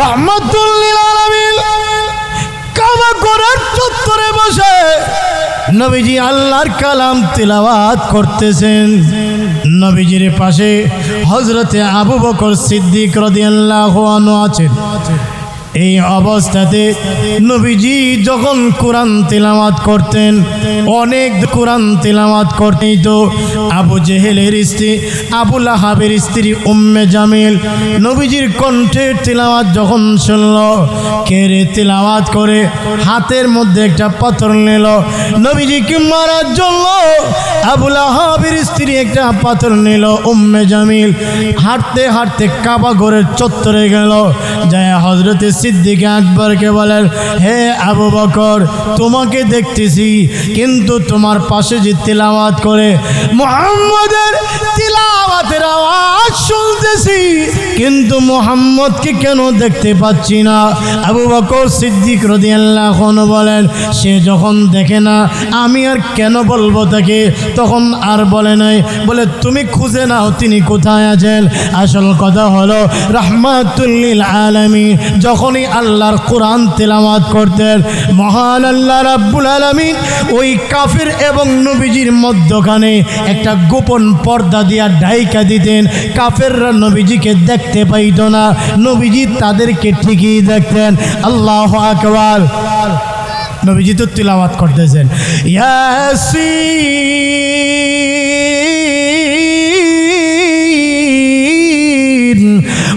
রহমতুল্লিল চত্বরে বসে নবীজি আল্লাহর কালাম তিলাওয়াত করতেছেন। নবীজির পাশে হজরতে আবু বকর সিদ্দিক রাদিয়াল্লাহু আছেন। এই অবস্থাতে নবীজি যখন কোরআন তেলাওয়াত করতেন, অনেক কোরআন তেলাওয়াত করতেই তো আবু জেহেলের স্ত্রী আবুল আহাবের স্ত্রী উম্মে জামিল নবীজির কণ্ঠের তেলাওয়াত যখন শুনল, কেড়ে তেলাওয়াত করে হাতের মধ্যে একটা পাথর নিল। নবীজিকে মারার জন্য আবুল আহাবের স্ত্রী একটা পাথর নিল, উম্মে জামিল হাঁটতে হাঁটতে কাবা ঘরের চত্বরে গেল। যায় হজরতে সিদ্দিক আকবরকে বলেন, হে আবু বকর, তোমাকে দেখতেছি, কিন্তু তোমার পাশে যে তিলাওয়াত করে, মোহাম্মদের তিলাওয়াতের আওয়াজ শুনতেছি। কিন্তু মোহাম্মদকে কেন দেখতে পাচ্ছি না? আবু বকর সিদ্দিক রদিয়াল্লাহ বলেন, সে যখন দেখে না, আমি আর কেন বলব তাকে? তখন আর বলে নাই। বলে, তুমি খুঁজে নাও তিনি কোথায় আছেন। আসল কথা হলো রহমাতুল্লিল আলমী যখনই আল্লাহর কোরআন তেলামাত করতেন, মহান আল্লাহ রাব্বুল আলমিন ওই কাফির এবং নবীজির মধ্যখানে একটা গোপন পর্দা দিয়া ডাইকা দিতেন। কাফেররা নবীজিকে দেখতে পাইত না নবীজি তাদেরকে ঠিকই দেখতেন আল্লাহ আকবার নবীজি তো তিলাওয়াত করতেছেন ইয়াসিন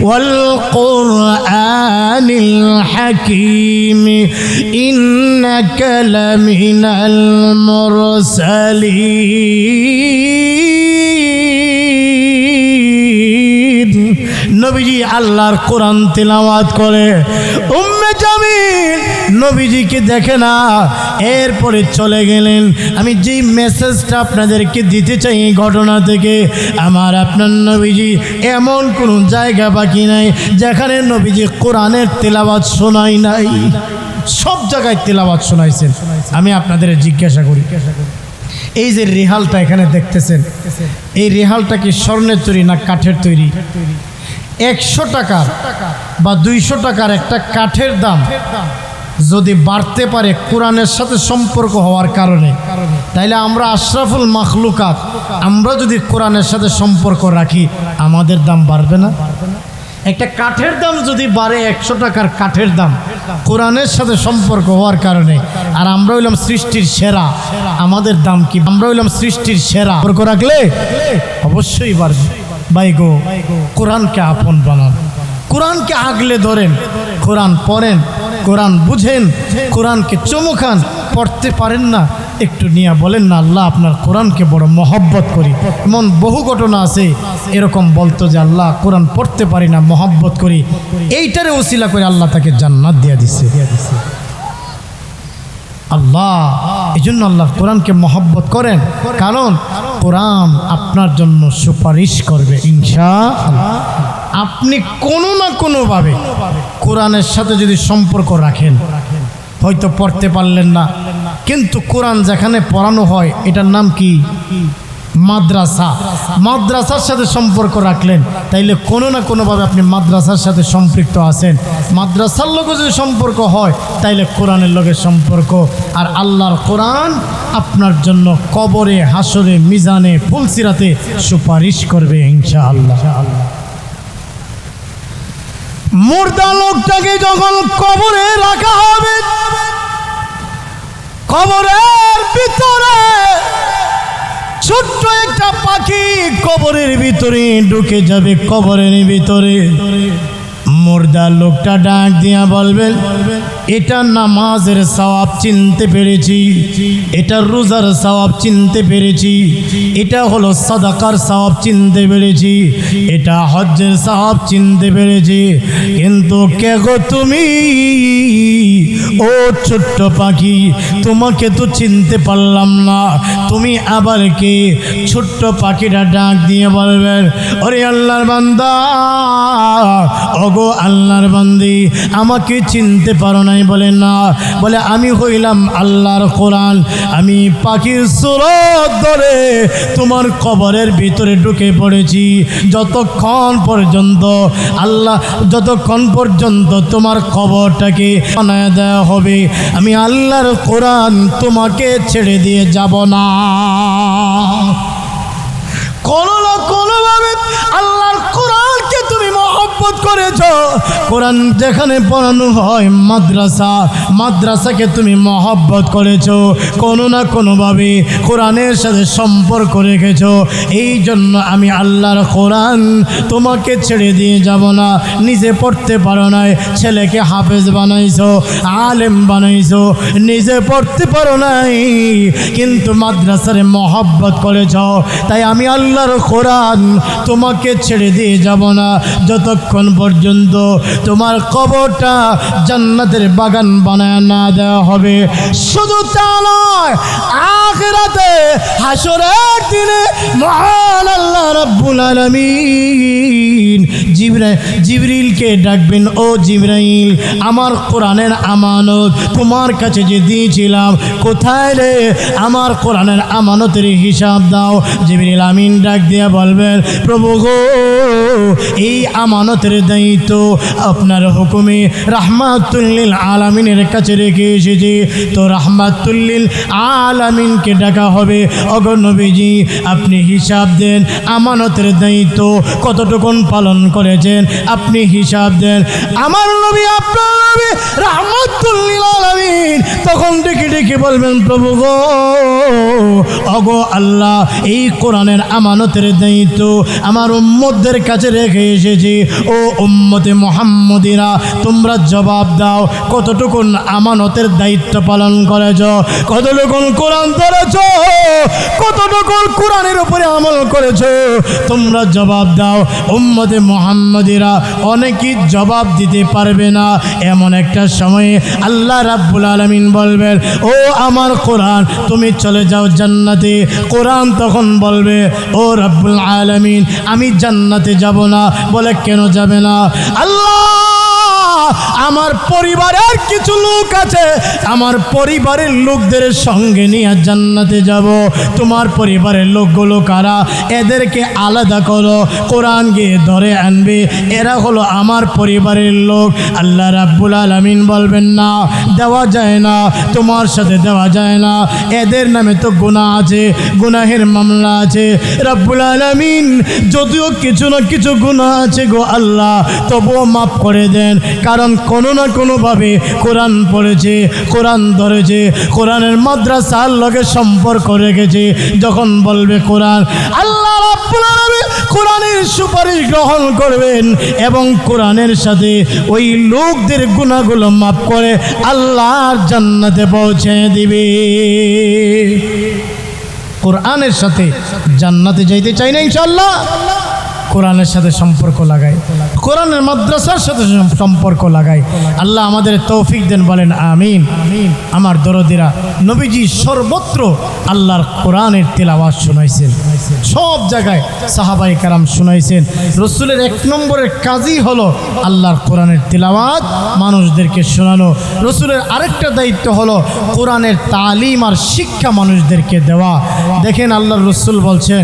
والقرآن الحكيم إنك لمن المرسلين নবীজি আল্লাহর কোরআন তেলাওয়াত করে। উম্মে জামিল, নবীজিকে দেখে না, এরপরে চলে গেলেন। আমি যেই মেসেজটা আপনাদেরকে দিতে চাই এই ঘটনা থেকে, আমার আপনার নবীজি এমন কোনো জায়গা বাকি নাই, যেখানে নবীজি কোরআনের তেলাওয়াত শোনাই নাই। সব জায়গায় তেলাওয়াত শোনাইছেন। আমি আপনাদের জিজ্ঞাসা করি। এই যে রেহালটা এখানে দেখতেছেন, এই রেহালটা কি স্বর্ণের তৈরি না কাঠের তৈরি? একশো টাকার বা দুইশো টাকার একটা কাঠের দাম যদি বাড়তে পারে কোরআনের সাথে সম্পর্ক হওয়ার কারণে। তাইলে আমরা আশরাফুল মাখলুকাত, আমরা যদি কোরআনের সাথে সম্পর্ক রাখি, আমাদের দাম বাড়বে না? একটা কাঠের দাম যদি বাড়ে একশো টাকার কাঠের দাম কোরআনের সাথে সম্পর্ক হওয়ার কারণে। আর আমরা হইলাম সৃষ্টির সেরা। আমাদের দাম কি? আমরা হইলাম সৃষ্টির সেরা। সম্পর্ক রাখলে অবশ্যই বাড়বে। বাই গো, কোরআনকে আপন বানান। কোরআনকে আগলে ধরেন। কোরআন পড়েন, কোরআন বুঝেন, কোরআনকে চমুখান পড়তে পারেন না। একটু নিয়ে বলেন না, আল্লাহ আপনার কোরআনকে বড় মহব্বত করি। এমন বহু ঘটনা আছে, এরকম বলতো যে আল্লাহ কোরআন পড়তে পারি না, মহব্বত করি। এইটারে ওসিলা করে আল্লাহ তাকে জান্নাত দিয়া দিছে। আল্লাহ এই জন্য আল্লাহ কোরআনকে মহব্বত করেন। কারণ কোরআন আপনার জন্য সুপারিশ করবে ইনশা আপনি কোনো না কোনোভাবে কোরআনের সাথে যদি সম্পর্ক রাখেন, হয়তো পড়তে পারলেন না। কিন্তু কোরআন যেখানে পড়ানো হয়, এটার নাম কি? মাদ্রাসা। মাদ্রাসার সাথে সম্পর্ক রাখলেন, তাইলে কোনো না কোনোভাবে আপনি মাদ্রাসার সাথে সম্পৃক্ত আছেন। মাদ্রাসার লোকে যদি সম্পর্ক হয়, তাইলে কোরআনের লোকের সম্পর্ক। আর আল্লাহর কোরআন আপনার জন্য কবরে হাসরে মিজানে, ফুলসিরাতে সুপারিশ করবে ইনশা আল্লাহ মুর্দা লোকটাকে যখন কবরে রাখা হবে কবরের ভিতরে ছোট্ট একটা পাখি কবরের ভিতরে ঢুকে যাবে কবরের ভিতরে। মুর্দা লোকটা ডাক দিয়া বলবেন এটা নামাজের সওয়াব চিনতে পেরেছি। এটা রোজার সওয়াব চিনতে পেরেছি। এটা হলো সাদাকার সওয়াব চিনতে পেরেছি। এটা হজ্জের সওয়াব চিনতে পেরেছি। কিন্তু কে গো তুমি? ও ছোট্ট পাখি, তোমাকে তো চিনতে পারলাম না। তুমি আবার কে? ছোট্ট পাখিটা ডাক দিয়ে বলবেন ওরে আল্লাহর বান্দা, ওগো আল্লাহর বান্দি, আমাকে চিনতে পারো নাই, বলে না। বলে, আমি হইলাম আল্লাহর কোরআন। আমি পাখির সুরত ধরে তোমার কবরের ভিতরে ঢুকে পড়েছি। যতক্ষণ পর্যন্ত আল্লাহ, যতক্ষণ পর্যন্ত তোমার কবরটাকে বানায় দেওয়া হবে, আমি আল্লাহর কোরআন তোমাকে ছেড়ে দিয়ে যাব না। কোনো করেছ? কোরআন যেখানে পড়ানো হয় মাদ্রাসা, মাদ্রাসাকে তুমি মহব্বত করেছ। কোনো না কোনোভাবে কোরআনের সাথে সম্পর্ক রেখেছ। এই জন্য আমি আল্লাহর কোরআন তোমাকে ছেড়ে দিয়ে যাব না। নিজে পড়তে পারো নাই, ছেলেকে হাফেজ বানাইছো, আলেম বানাইছো, নিজে পড়তে পারো নাই, কিন্তু মাদ্রাসার মহব্বত করেছ। তাই আমি আল্লাহর কোরআন তোমাকে ছেড়ে দিয়ে যাব না। যতক্ষণ পর্যন্ত তোমার কবরটা জান্নাতের বাগান বানায় না দেওয়া হবে। শুধু তা নয়, আখরাতে হাসরের দিনে মহান আল্লাহ রাব্বুল আলামিন জিবরা জিবরিলকে ডাকবেন, ও জিবরাইল, আমার কোরআনের আমানত তোমার কাছে যে দিয়েছিলাম, কোথায় রে? আমার কোরআনের আমানতের হিসাব দাও। জিবরিল আমিন ডাক দিয়া বলবেন, প্রভু গো, এই আমানতের দায়িত্ব আপনার হুকুমে রাহমাতুল্লিল আলামিনের কাছে রেখে এসেছি। তো রাহমাতুল্লিল আলামিনকে ডাকা হবে। অগণবীজি আপনি হিসাব দেন, আমানতের দায়িত্ব কতটুকুন পালন করেছেন? আপনি হিসাব দেন, আমার নবী, আপনার নবী, রাহমাতুল্লিল আলামিন। তখন ডেকে ডেকে বলবেন, প্রভু গো অগো আল্লাহ, এই কোরআনের আমানতের দায়িত্ব আমার উম্মতদের কাছে রেখে এসেছি। ও উম্মতে মোহাম্মদিরা, তোমরা জবাব দাও, কতটুকুন আমানতের দায়িত্ব পালন করেছ? কতটুকুন কোরআন ধরেছ কতটুকুন কোরআনের উপরে আমল করেছ? তোমরা জবাব দাও, উম্মতে মোহাম্মদিরা অনেকেই জবাব দিতে পারবে না। এমন একটা সময়ে আল্লাহ রাব্বুল আলমিন বলবেন, ও আমার কোরআন, তুমি চলে যাও জান্নাতে। কোরআন তখন বলবে, ও রাব্বুল আলমিন, আমি জান্নাতে যাব না। বলে, কেন যাবে না আল্লাহ আমার পরিবারের কিছু লোক আছে, আমার পরিবারের লোকদের সঙ্গে নিয়ে জান্নাতে যাব। তোমার পরিবারের লোকগুলো কারা? এদেরকে আলাদা করো, কোরআন গিয়ে ধরে আনবে। এরা হলো আমার পরিবারের লোক। আল্লাহ রাব্বুল আলমিন বলবেন, না, দেওয়া যায় না। তোমার সাথে দেওয়া যায় না। এদের নামে তো গুণা আছে, গুনাহের মামলা আছে। রাব্বুল আলমিন, যদিও কিছু না কিছু গুণা আছে গো আল্লাহ, তবুও মাফ করে দেন। কারণ কোনো না কোনোভাবে কোরআন পড়েছে, কোরআন ধরেছে, কোরআনের মাদ্রাসার লগে সম্পর্ক রেখেছে, যখন বলবে কোরআন, আল্লাহ কোরআনের সুপারিশ গ্রহণ করবেন এবং কোরআনের সাথে ওই লোকদের গুণাগুলো মাফ করে আল্লাহর জান্নাতে পৌঁছে দিবে। কোরআনের সাথে জান্নাতে যাইতে চাই না ইনশাল্লাহ কোরআনের সাথে সম্পর্ক লাগাই। কোরআনের মাদ্রাসার সাথে সম্পর্ক লাগাই। আল্লাহ আমাদের তৌফিক দেন বলেন আমিন। আমার দরদিরা নবীজি সর্বত্র আল্লাহর কোরআনের তেলাওয়াজ শুনাইছেন। সব জায়গায় সাহাবাই কারাম শুনাইছেন। রসুলের এক নম্বরের কাজই হলো আল্লাহর কোরআনের তেলাওয়াত মানুষদেরকে শোনানো। রসুলের আরেকটা দায়িত্ব হলো কোরআনের তালিম আর শিক্ষা মানুষদেরকে দেওয়া। দেখেন আল্লাহর রসুল বলছেন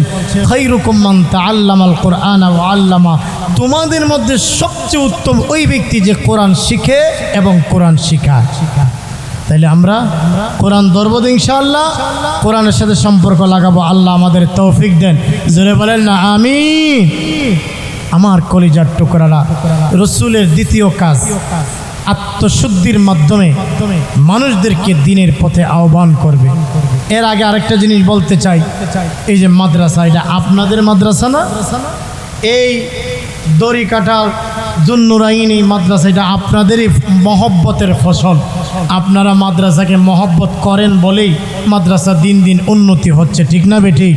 খৈরুকুম্মান তা আল্লামাল কোরআন আল্লামা। তোমাদের মধ্যে সবচেয়ে উত্তম ওই ব্যক্তি যে কোরআন শিখে এবং কোরআন শিখা তাইলে আমরা কোরআন ধরবো ইনশাআল্লাহ। কোরআনের সাথে সম্পর্ক লাগাবো। আল্লাহ আমাদের তৌফিক দেন। জোরে বলেন না আমি আমার কলিজার টুকরারা, রসুলের দ্বিতীয় কাজ, আত্মশুদ্ধির মাধ্যমে মানুষদেরকে দিনের পথে আহ্বান করবে। এর আগে আরেকটা জিনিস বলতে চাই। এই যে মাদ্রাসা, এটা আপনাদের মাদ্রাসা না? এই দড়ি কাটার জুন্নুরাইন মাদ্রাসা, এটা আপনাদেরই মহব্বতের ফসল। আপনারা মাদ্রাসাকে মহব্বত করেন বলেই মাদ্রাসা দিন দিন উন্নতি হচ্ছে, ঠিক না বেঠিক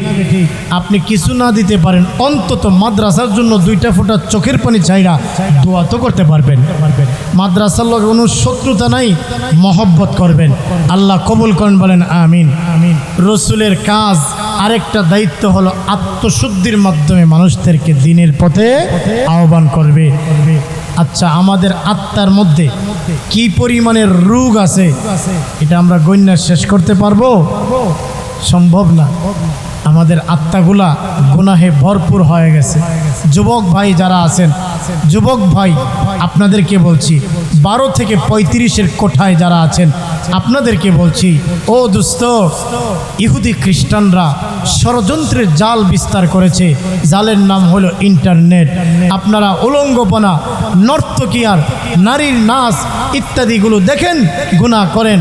আপনি কিছু না দিতে পারেন, অন্তত মাদ্রাসার জন্য দুইটা ফোঁটা চোখের পানি চাইরা দোয়া তো করতে পারবেন। মাদ্রাসার লোক কোনো শত্রুতা নাই, মহব্বত করবেন। আল্লাহ কবুল করেন বলেন আমিন আমিন। রসুলের কাজ আরেকটা দায়িত্ব হলো আত্মশুদ্ধির মাধ্যমে মানুষদেরকে দিনের পথে আহ্বান করবে। আচ্ছা আমাদের আত্মার মধ্যে কি পরিমাণের রোগ আছে, এটা আমরা গণ্যা শেষ করতে পারব? সম্ভব না। আমাদের আত্মাগুলা গুনাহে ভরপুর হয়ে গেছে। যুবক ভাই যারা আছেন, যুবক ভাই, আপনাদেরকে বলছি, বারো থেকে পঁয়ত্রিশের কোঠায় যারা আছেন, আপনাদেরকে বলছি, ও দুস্ত ইহুদি খ্রিস্টানরা ষড়যন্ত্রের জাল বিস্তার করেছে। জালের নাম হলো ইন্টারনেট। আপনারা উলঙ্গপনা নর্তকিয়ার নারীর নাচ ইত্যাদিগুলো দেখেন গুণা করেন।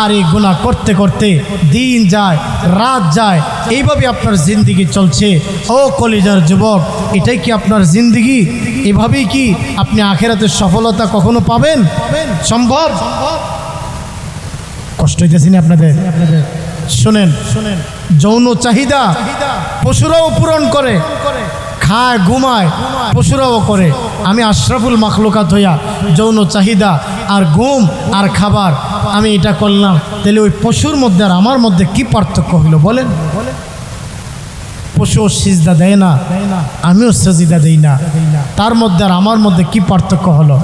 আর এই গুণা করতে করতে দিন যায়, রাত যায়। এইভাবে আপনার জিন্দিগি চলছে। ও কলিজার যুবক, এটাই কি আপনার জিন্দিগি? এভাবেই কি আপনি আখেরাতের সফলতা কখনো পাবেন? সম্ভব? কষ্ট হইতেছি না আপনাদের? শোনেন শোনেন, যৌন চাহিদা পশুরাও পূরণ করে। খায়, ঘুমায়, পশুরাও করে। আমি আশরাফুল মাখলুকাত হইয়া যৌন চাহিদা আর ঘুম আর খাবার আমি এটা করলাম। তাহলে ওই পশুর মধ্যে আর আমার মধ্যে কি পার্থক্য হইল বলেন? পশু সিজদা দেয় না, আমিও সজিদা দেই না। তার মধ্যে আর আমার মধ্যে কি পার্থক্য হলো?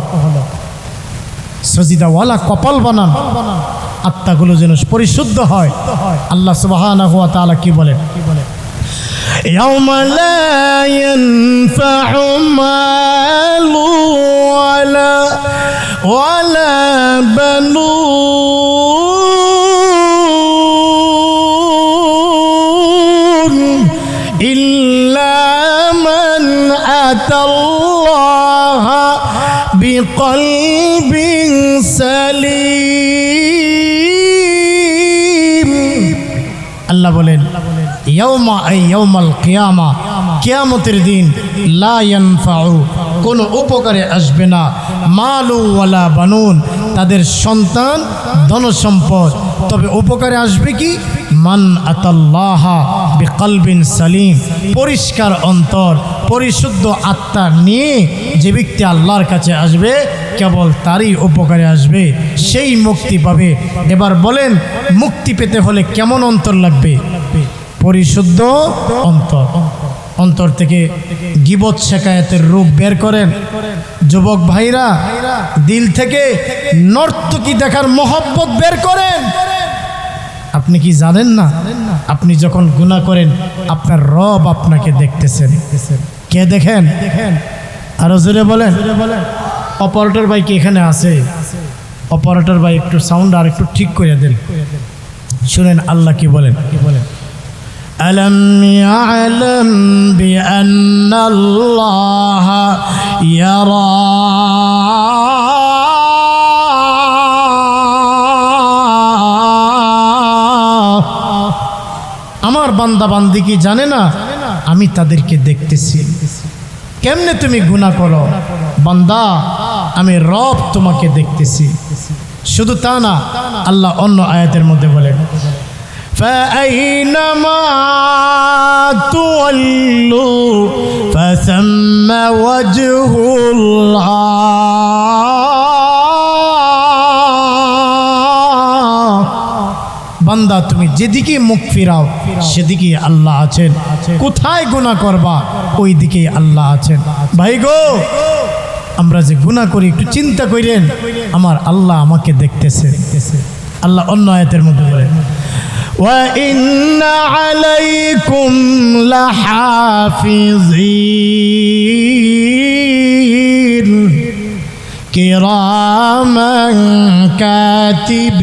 সজিদাওয়ালা কপাল বানান, আত্মাগুলো যেন পরিশুদ্ধ হয়। আল্লাহ তাআলা কি বলেন কি বলেন يوم لا ينفع مال ولا ولا بنون إلا من أتى الله بقلب سليم. কিয়ামতের দিন লা কোনো উপকারে আসবে না। মালু ওয়ালা বানুন, তাদের সন্তান ধনসম্পদ। তবে উপকারে আসবে কি? মান আতাল্লাহা সালিম, পরিষ্কার অন্তর, পরিশুদ্ধ আত্মা নিয়ে যে ব্যক্তি আল্লাহর কাছে আসবে, কেবল তারই উপকারে আসবে, সেই মুক্তি পাবে। এবার বলেন, মুক্তি পেতে হলে কেমন অন্তর লাগবে? পরিশুদ্ধ অন্তর। অন্তর থেকে গিবত শেখায়তের রূপ বের করেন। যুবক ভাইরা, দিল থেকে নর্তকী দেখার মহব্বত বের করেন। আপনি কি জানেন না? আপনি যখন গুণা করেন, আপনার রব আপনাকে দেখতেছেন। কে দেখেন? আরও জোরে বলেন। অপারেটর ভাই কি এখানে আছে? অপারেটর ভাই একটু সাউন্ড আর একটু ঠিক করে দেন। শুনেন আল্লাহ কি বলেন কি বলেন। ألم يعلم بأن الله يرى আমার বান্দা বান্দি কি জানে না আমি তাদেরকে দেখতেছি কেমনে তুমি গুণা করো বান্দা আমি রব তোমাকে দেখতেছি শুধু তা না আল্লাহ অন্য আয়াতের মধ্যে বলেন فأينما تولوا فثم وجه الله বান্দা তুমি যেদিকে মুখ ফিরাও সেদিকে আল্লাহ আছেন কোথায় গুণা করবা ওই দিকে আল্লাহ আছেন ভাই গো আমরা যে গুণা করি একটু চিন্তা করেন আমার আল্লাহ আমাকে দেখতেছে আল্লাহ অন্য আয়াতের মধ্যে বলে وإن عليكم لحافظين. كراما كاتبين.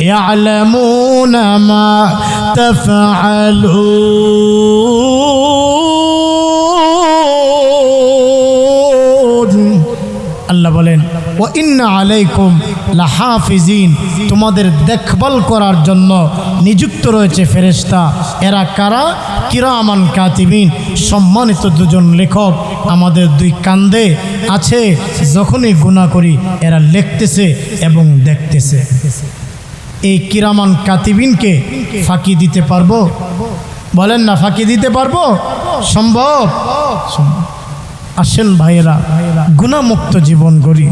يعلمون ما تفعلون. الله بلين ও ইন্না আলাইকুম লাহাফিজিন। তোমাদের দেখভাল করার জন্য নিযুক্ত রয়েছে ফেরেশতা। এরা কারা? কিরামান কাতিবিন। সম্মানিত দুজন লেখক আমাদের দুই কান্দে আছে, যখনই গুণা করি, এরা লিখতেছে এবং দেখতেছে। এই কিরামান কাতিবিনকে ফাঁকি দিতে পারব? বলেন না, ফাঁকি দিতে পারব? সম্ভব? সম্ভব। আসেন ভাইয়েরা গুণামুক্ত জীবন গড়ি,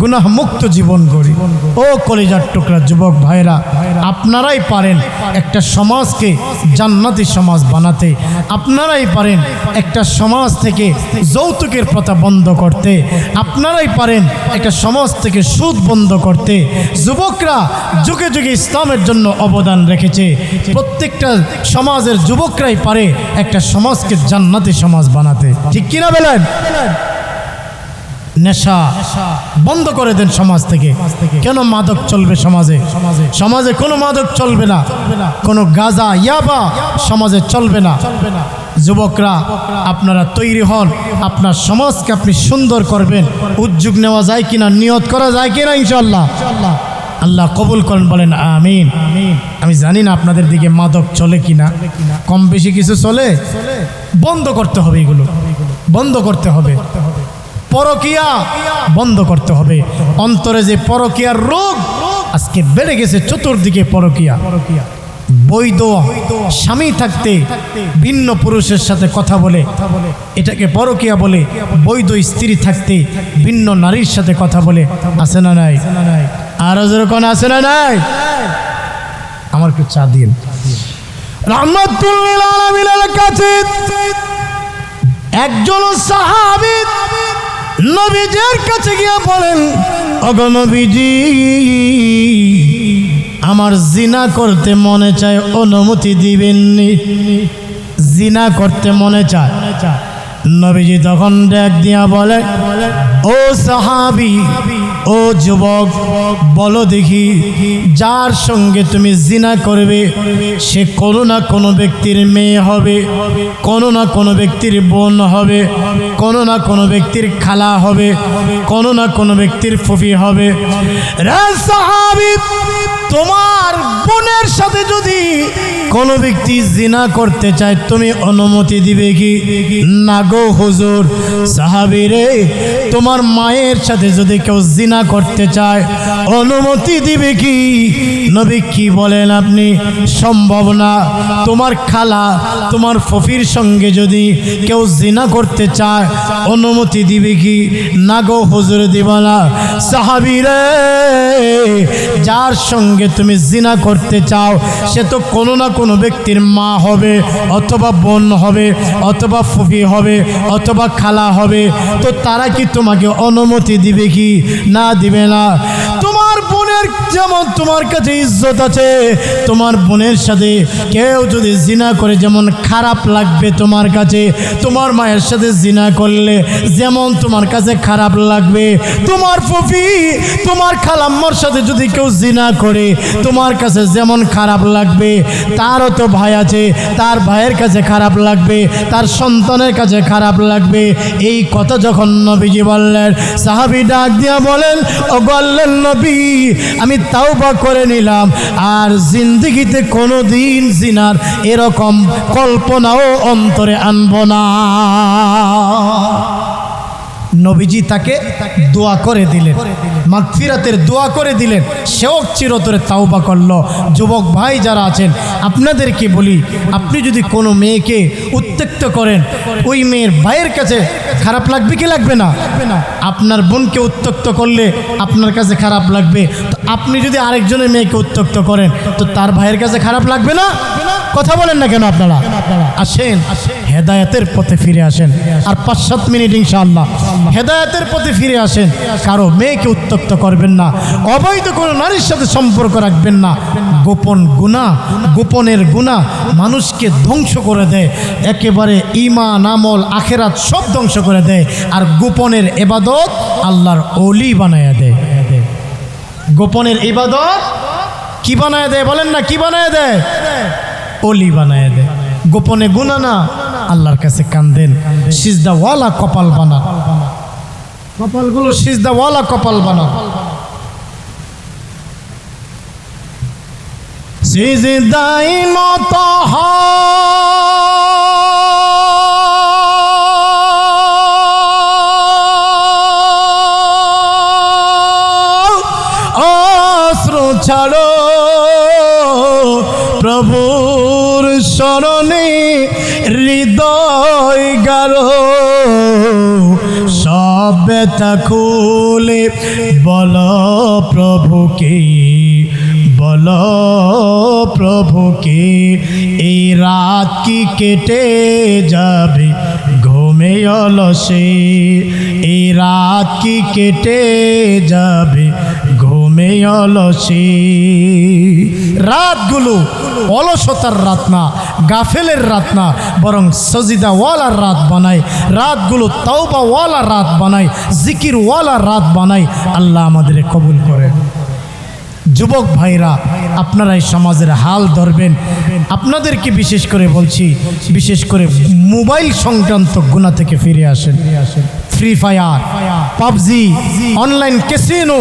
গুনাহমুক্ত জীবন গড়ি। ও কলিজার টুকরা যুবক ভাইয়েরা, আপনারাই পারেন একটা সমাজকে জান্নাতি সমাজ বানাতে। আপনারাই পারেন একটা সমাজ থেকে যৌতুকের প্রথা বন্ধ করতে। আপনারাই পারেন একটা সমাজ থেকে সুদ বন্ধ করতে। যুবকরা যুগে যুগে ইসলামের জন্য অবদান রেখেছে। প্রত্যেকটা সমাজের যুবকরাই পারে একটা সমাজকে জান্নাতি সমাজ বানাতে। ঠিক কিনা বলেন? নেশা বন্ধ করে দেন সমাজ থেকে। কেন মাদক চলবে সমাজে? সমাজে কোনো মাদক চলবে না। কোনো গাজা, ইয়াবা সমাজে চলবে না। যুবকরা, আপনারা তৈরি হন। আপনার সমাজকে আপনি সুন্দর করবেন। উদ্যোগ নেওয়া যায় কিনা, নিয়ত করা যায় কিনা ইনশাল্লাহ আল্লাহ কবুল করেন, বলেন, আমিন। আমি জানি না আপনাদের দিকে মাদক চলে কিনা। কম বেশি কিছু চলে? বন্ধ করতে হবে এগুলো। বন্ধ করতে হবে। পরকিয়া বন্ধ করতে হবে। অন্তরে যে পরকিয়ার রোগ, আজকে বেড়ে গেছে চতুর্দিকে পরকিয়া। পরকিয়া বৈধ স্বামী থাকতে ভিন্ন পুরুষের সাথে কথা বলে, এটাকে পরকিয়া বলে। বৈধ স্ত্রী থাকতে ভিন্ন নারীর সাথে কথা বলে। আছে না নাই? আরও যেরকম আছে না নাই? আমার একটু চা দিন। আলমিনের কাছে একজন সাহাবি নবীজের কাছে গিয়ে বলেন অগনবীজি আমার জিনা করতে মনে চায়, অনুমতি দিবেননি। জিনা করতে মনে চায়। নবীজি তখন ডাক দিয়া বলে, ও সাহাবি ও যুবক, বলো দেখি, যার সঙ্গে তুমি জিনা করবে, সে কোনো না কোনো ব্যক্তির মেয়ে হবে, কোনো না কোনো ব্যক্তির বোন হবে, কোনো না কোনো ব্যক্তির খালা হবে, কোনো না কোনো ব্যক্তির ফুফি হবে। রে সাহাবি তোমার বোনের সাথে যদি কোনো ব্যক্তি জিনা করতে চায়, তুমি অনুমতি দিবে কি? না গো হুজুর। সাহাবিরে তোমার মায়ের সাথে যদি কেউ জিনা করতে চায়, অনুমতি দিবে কি? নবী কি বলেন আপনি? সম্ভব না। তোমার খালা, তোমার ফফির সঙ্গে যদি কেউ জিনা করতে চায়, অনুমতি দিবে কি? না গো হুজুর, দিব না। সাহাবিরে যার সঙ্গে তুমি জিনা করতে চাও, সে তো কোনো না কোনো ব্যক্তির মা হবে, অথবা বোন হবে, অথবা ফুফি হবে, অথবা খালা হবে। তো তারা কি তোমাকে অনুমতি দিবে কি? না দিবে না। বোনের যেমন তোমার কাছে ইজ্জত আছে, তোমার বোনের সাথে কেউ যদি জিনা করে, যেমন খারাপ লাগবে তোমার কাছে, তোমার মায়ের সাথে জিনা করলে যেমন তোমার কাছে খারাপ লাগবে, তোমার ফুফি, তোমার খালাম্মার সাথে যদি কেউ জিনা করে, তোমার কাছে যেমন খারাপ লাগবে, তারও তো ভাই আছে, তার ভাইয়ের কাছে খারাপ লাগবে, তার সন্তানের কাছে খারাপ লাগবে। এই কথা যখন নবীজি বললেন, সাহাবি ডাক দিয়া বলেন, ও বললেন নবী আমি তাও বা করে নিলাম। আর জিন্দিগিতে কোনো দিন জিনার এরকম কল্পনাও অন্তরে আনব না। নবীজি তাকে দোয়া করে দিলেন। মাগফিরাতের দোয়া করে দিলেন। সেও চিরতরে তাওবা করল। যুবক ভাই যারা আছেন, আপনাদেরকে বলি, আপনি যদি কোনো মেয়েকে উত্ত্যক্ত করেন, ওই মেয়ের ভাইয়ের কাছে খারাপ লাগবে কি লাগবে না? আপনার বোনকে উত্ত্যক্ত করলে আপনার কাছে খারাপ লাগবে। তো আপনি যদি আরেকজনের মেয়েকে উত্ত্যক্ত করেন, তো তার ভাইয়ের কাছে খারাপ লাগবে না? কথা বলেন না কেন আপনারা? আসেন। হেদায়তের পথে ফিরে আসেন। আর পাঁচ সাত মিনিট ইনশাআল্লাহ। হেদায়তের পথে ফিরে আসেন। কারও মেয়েকে উত্তক্ত করবেন না। অবৈধ কোনো নারীর সাথে সম্পর্ক রাখবেন না। গোপন গুণা গোপনের গুণা মানুষকে ধ্বংস করে দেয়। একেবারে ইমান আমল আখেরাত সব ধ্বংস করে দেয়। আর গোপনের এবাদত আল্লাহর অলি বানায় দেয়। গোপনের ইবাদত কি বানায় দেয়? বলেন না কি বানায় দেয়? অলি বানায় দেয়। গোপনে গুণা না, আল্লাহর কাছে কান্দেন। সিজদা ওয়ালা কপাল বানা। কপালগুলো সিজদা ওয়ালা কপাল বানা। সিজদাই নত অস্ত্র ছাড়ো প্রভুর স্মরণে হৃদয় গারো। সব ব্যথা খুলে বল প্রভুকে বল প্রভুকে, এই রাত কি কেটে যাবে ঘুমে অলসে? এই রাত কি কেটে যাবে ঘুমে অলসে। রাতগুলো অলসতার রাত না, গাফেলের রাত না, বরং সজিদা ওয়ালার রাত বানায়। রাতগুলো তাওবা ওয়ালা রাত বানায় জিকির ওয়ালা রাত বানায়। আল্লাহ আমাদের কবুল করে যুবক ভাইরা আপনারা এই সমাজের হাল ধরবেন। আপনাদেরকে বিশেষ করে বলছি, বিশেষ করে মোবাইল সংক্রান্ত গুণা থেকে ফিরে আসেন। Free fire PUBG online casino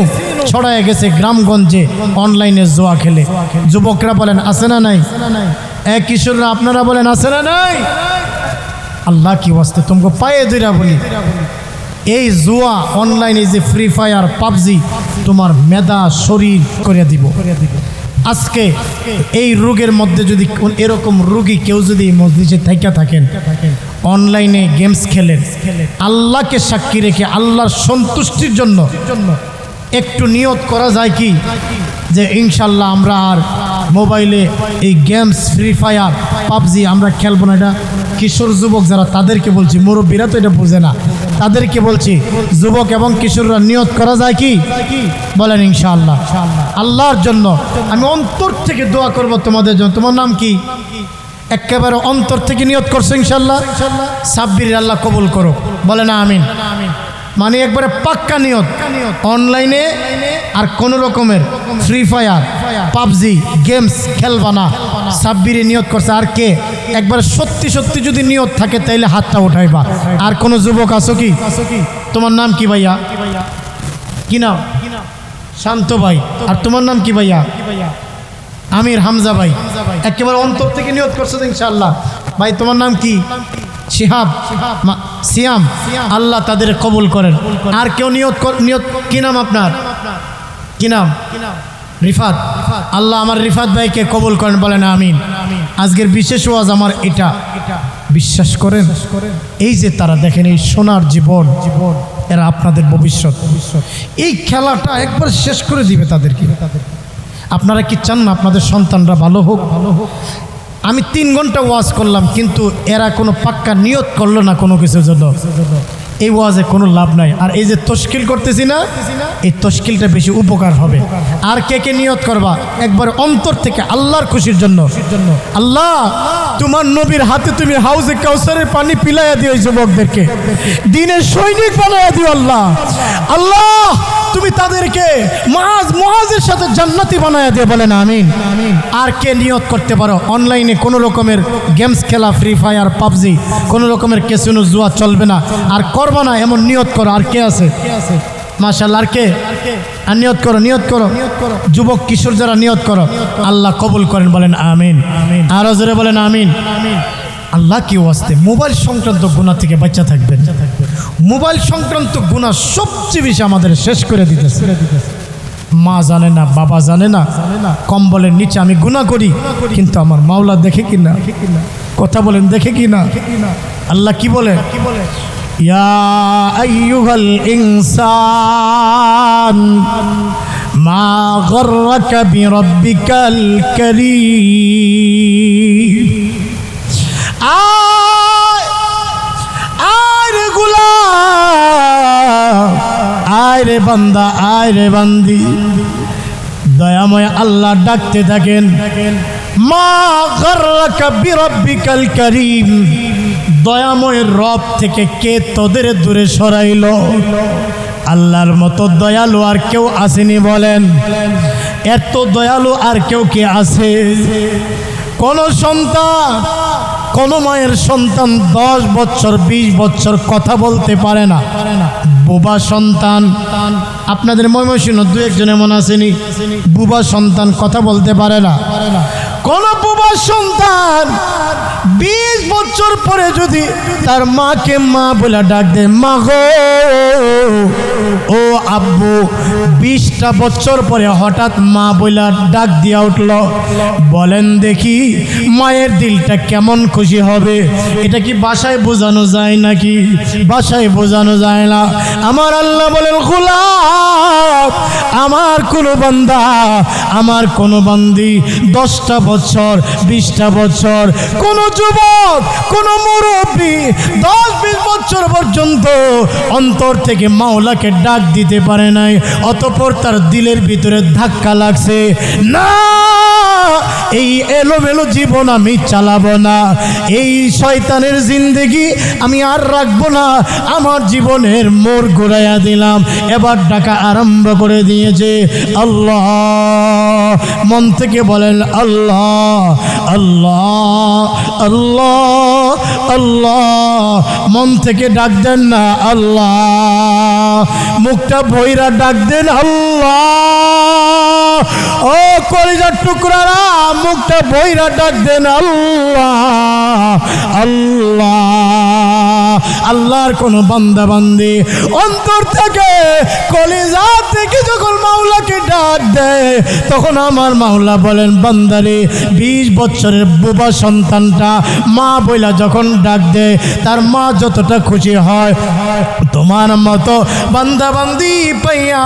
ছড়ায় গেছে গ্রামগঞ্জে অনলাইনে জোয়া খেলে। যুবকরা বলেন, আছে না নাই? এক কিশোররা, আপনারা বলেন, আছে না নাই? আল্লাহ কি ওয়াস্তে তোমাকে পায়ে দুইরা বলি। এই জুয়া অনলাইনে যে ফ্রি ফায়ার পাবজি, তোমার মেধা শরীর করে দিব। আজকে এই রোগের মধ্যে যদি এরকম রোগী কেউ যদি মসজিদে থাইকা থাকেন অনলাইনে গেমস খেলেন আল্লাহকে সাক্ষী রেখে আল্লাহর সন্তুষ্টির জন্য একটু নিয়ত করা যায় কি? যে ইনশাল্লাহ আমরা আর মোবাইলে এই গেমস, ফ্রি ফায়ার, পাবজি আমরা খেলব না। এটা কিশোর যুবক যারা, তাদেরকে বলছি, মুরব্বীরা তো এটা বোঝে না। তাদেরকে বলছি, যুবক এবং কিশোররা নিয়ত করা যায় কি? বলেন ইনশাআল্লাহ। আল্লাহর জন্য আমি অন্তর থেকে দোয়া করব তোমাদের জন্য। তোমার নাম কি? একেবারে অন্তর থেকে নিয়ত করছ ইনশাল্লাহ। সাব্বির আল্লাহ কবুল করো বলে না, আমিন। মানে একবারে পাক্কা নিয়ত। অনলাইনে আর কোন রকমের ফ্রি ফায়ার, পাবজি, গেমস খেলবা না সাব্বিরে নিয়ত করছে। আর কে? একবারে সত্যি সত্যি যদি নিয়ত থাকে তাইলে হাতটা উঠাইবা। আর কোন যুবক আছো কি? তোমার নাম কি ভাইয়া? কি নাম? শান্ত ভাই। আর তোমার নাম কি ভাইয়া? আমির হামজা ভাই। একেবারে অন্তর থেকে নিয়ত করছ তো ইনশাআল্লাহ। ভাই, তোমার নাম কি? শিহাব। সিয়াম। আল্লাহ তাদের কবুল করেন। আর কেউ নিয়ত নিয়ত কি নাম আপনার? কি নাম? রিফাত। আল্লাহ আমার রিফাত ভাইকে কবুল করেন, বলেন আমিন। আজকের বিশেষ ওয়াজ আমার এটা। বিশ্বাস করেন? এই যে তারা দেখেন, এই সোনার জীবন জীবন এরা আপনাদের ভবিষ্যৎ। ভবিষ্যৎ এই খেলাটা একবার শেষ করে দিবে তাদেরকে তাদেরকে। আপনারা কি চান না আপনাদের সন্তানরা ভালো হোক? ভালো হোক আমি তিন ঘণ্টা ওয়াজ করলাম, কিন্তু এরা কোনো পাক্কা নিয়ত করল না কোনো কিছুর জন্য। এই ওয়াজে কোনো লাভ নাই। আর এই যে তশকিল করতেছি না, এই তশকিলটা বেশি উপকার হবে। আর কে কে নিয়ত করবা? একবার অন্তর থেকে আল্লাহর খুশির জন্য। আল্লাহ, তোমার নবীর হাতে তুমি হাউজে কাউসারের পানি পিলাইয়া দিও যুবকদেরকে। দিনের সৈনিক বানাইয়া দিও আল্লাহ। আল্লাহ তুমি তাদেরকে মাজ মহাজের সাথে জান্নাতি বানায় দিয়ে বলেন আমিন। আর কে নিয়ত করতে পারো? অনলাইনে কোনো রকমের গেমস খেলা ফ্রি ফায়ার পাবজি, কোনো রকমের কেসিনো জুয়া চলবে না। আর করবা না, এমন নিয়ত করো। আর কে আছে? মাশাল্লাহ আর কে? আর নিয়ত করো নিয়ত করো। যুবক, কিশোর যারা নিয়ত করো, আল্লাহ কবুল করেন, বলেন, আমিন। আরও জোরে বলেন, আমিন। আল্লাহ কি ওয়াস্তে? মোবাইল সংক্রান্ত গুণা থেকে বাচ্চা থাকবেন। মোবাইল সংক্রান্ত গুণা সবচেয়ে বেশি আমাদের শেষ করে দিতেছে। মা জানে না, বাবা জানে না, কম্বলের নিচে আমি গুণা করি, কিন্তু আমার মাওলা দেখে কি না? কথা বলেন, দেখে কি না? আল্লাহ কি বলে? মা আয় আয় আয় রে বান্দা, আয় রে বান্দি। দয়াময় আল্লাহ ডাকতে থাকেন। মা গর্রাকা বিরাব্বিকাল কারীম। দয়াময় রব থেকে কে তোদের দূরে সরাইল? আল্লাহর মতো দয়ালু আর কেউ আসেনি বলেন। এত দয়ালু আর কেউ কে আছে? কোন সন্তান কোন মায়ের সন্তান দশ বছর, বিশ বছর কথা বলতে পারে না। বুবা সন্তান, আপনাদের ময়মনসিংহ দু একজন এমন আসেনি বুবা সন্তান কথা বলতে পারে না। কোন বুবা সন্তান বিশ বছর পরে যদি তার মাকে মা বলে ডাক দেয়, মা গো, ও আব্বু, বিশটা বছর পরে হঠাৎ মা বইলা ডাক দিয়া উঠল। বলেন দেখি মায়ের দিলটা কেমন খুশি হবে। এটা কি বাসায় বোঝানো যায় নাকি? বাসায় বোঝানো যায় না। আমার আল্লাহ বলেন গোলাপ আমার কোনো বান্দা, আমার কোনো বান্দি দশটা বছর, বিশটা বছর, কোনো যুবক, কোনো মুরব্বী দশ বিশ বছর পর্যন্ত অন্তর থেকে মাওলাকে ডাক দিতে পারে নাই, অতপর তার দিলের ভিতরে ধাক্কা লাগছে। না, এই এলোমেলো জীবন আমি চালাবো না। এই শয়তানের জিন্দেগি আমি আর রাখব না। আমার জীবনের মোর ঘুরাইয়া দিলাম। এবার ডাকা আরম্ভ করে দিয়েছে। আল্লাহ, মন থেকে বলেন, আল্লাহ আল্লাহ আল্লাহ আল্লাহ। মন থেকে ডাক দেন না, আল্লাহ। মুখটা ভৈরা ডাক দেন, আল্লাহ। ও কলিজার টুকরারা, মুখটা বইরা ডাক দেন, আল্লাহ। আল্লাহ। আল্লাহর কোন বান্দা বান্দি অন্তর থেকে, কলিজা থেকে যখন মাওলাকে ডাক দেয়, তখন আমার মাওলা বলেন, বান্দারে, বিশ বছরের বোবা সন্তানটা মা বইলা যখন ডাক দেয়, তার মা যতটা খুশি হয়, তোমার মতো বান্দা বান্দি পাইয়া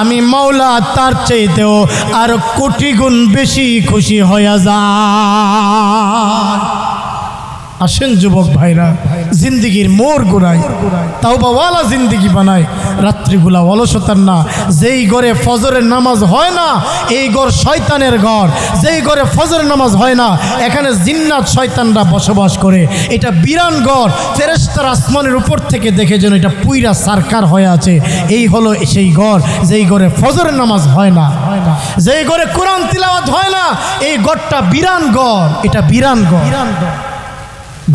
আমি মাওলা তার চাইতেও আর কোটি গুণ বেশি খুশি হইয়া যায়। আসেন যুবক ভাইরা, জিন্দিগির মোর গোড়ায়। তাও বাওয়ালা জিন্দিগি বানায়, রাত্রিগুলা অলসতার না। যেই ঘরে ফজরের নামাজ হয় না, এই ঘর শয়তানের ঘর। যেই ঘরে ফজরের নামাজ হয় না, এখানে জিন্নাত শয়তানরা বসবাস করে। এটা বিরান ঘর ফেরেস্তার আসমানের উপর থেকে দেখে যেন এটা পুইরা সারকার হয়ে আছে। এই হলো সেই ঘর, যেই ঘরে ফজরের নামাজ হয় না। যেই ঘরে কোরআন তিলাওয়াত হয় না, এই ঘরটা বিরান ঘর, এটা বিরান ঘর।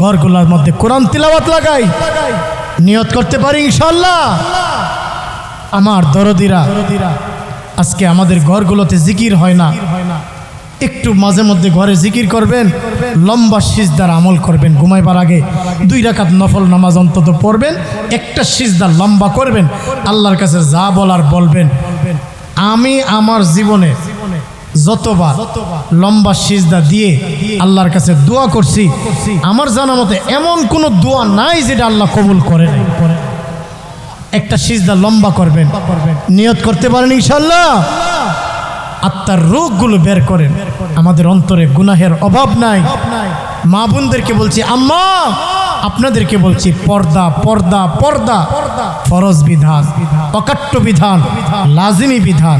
ঘরগুলোর মধ্যে কোরআন তিলাওয়াত লাগাই। নিয়ত করতে পারি ইনশাল্লাহ আমার দরদিরা, আজকে আমাদের ঘরগুলোতে জিকির হয় না। একটু মাঝে মধ্যে ঘরে জিকির করবেন, লম্বা সিজদার আমল করবেন, ঘুমাইবার আগে দুই রাকাত নফল নামাজ অন্তত পড়বেন, একটা সিজদার লম্বা করবেন, আল্লাহর কাছে যা বলার বলবেন। আমি আমার জীবনে যতবার লম্বা সিজদা দিয়ে আল্লাহর কাছে দোয়া করছি, আমার জানা মতে এমন কোনো দোয়া নাই যেটা আল্লাহ কবুল করে একটা সিজদা লম্বা করবেন, নিয়ত করতে পারেন ইনশাল্লাহ আত্মার রোগগুলো বের করেন, আমাদের অন্তরে গুনাহের অভাব নাই। মা বোনদেরকে বলছি, আম্মা, আপনাদেরকে বলছি, পর্দা পর্দা পর্দা, ফরজ বিধান, অকাট্য বিধান, লাজিমি বিধান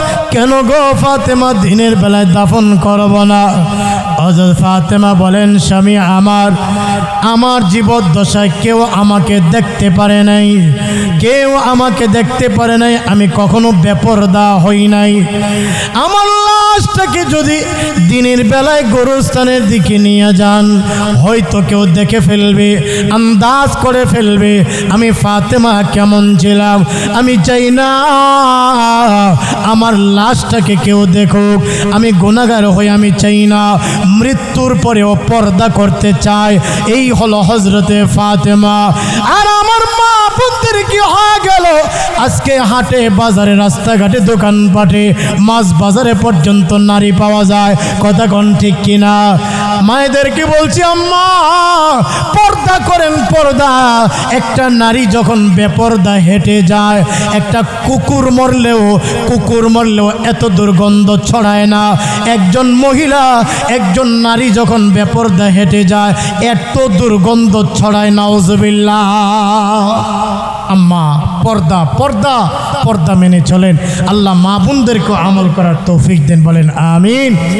কেন গো ফাতেমা দিনের বেলায় দাফন করব না? হযরত ফাতেমা বলেন, স্বামী আমার আমার জীবদ্দশায় কেউ আমাকে দেখতে পারে নাই। কেউ আমাকে দেখতে পারে নাই, আমি কখনো বেপরদা হই নাই। আমার লাশটাকে যদি দিনের বেলায় গরুস্থানের দিকে নিয়ে যান, হয়তো কেউ দেখে ফেলবে, আন্দাজ করে ফেলবে, আমি ফাতেমা কেমন ছিলাম? আমি চাই না আমার লাশটাকে কেউ দেখুক, আমি গুণাগার হই আমি চাই না। মৃত্যুর পরেও পর্দা করতে চাই। এই হলো হজরতে ফাতেমা। আর আমার মা বোনদের কি হয়ে গেল? আজকে হাটে, বাজারে, রাস্তাঘাটে, দোকানপাটে, মাছ বাজারে পর্যন্ত নারী পাওয়া যায়। কথা কন ঠিক কিনা? মায়েদেরকে বলছি, আম্মা? পর্দা করেন পর্দা। একটা নারী যখন বেপর্দা হেঁটে যায়, একটা কুকুর মরলেও কুকুর মরলেও এত দুর্গন্ধ ছড়ায় না। একজন মহিলা, একজন নারী যখন বেপর্দা হেঁটে যায়, এত দুর্গন্ধ ছড়ায় না নাউজবিল্লা আম্মা, পর্দা পর্দা পর্দা মেনে চলেন। আল্লাহ মা বোনদেরকে আমল করার তৌফিক দেন, বলেন, আমিন।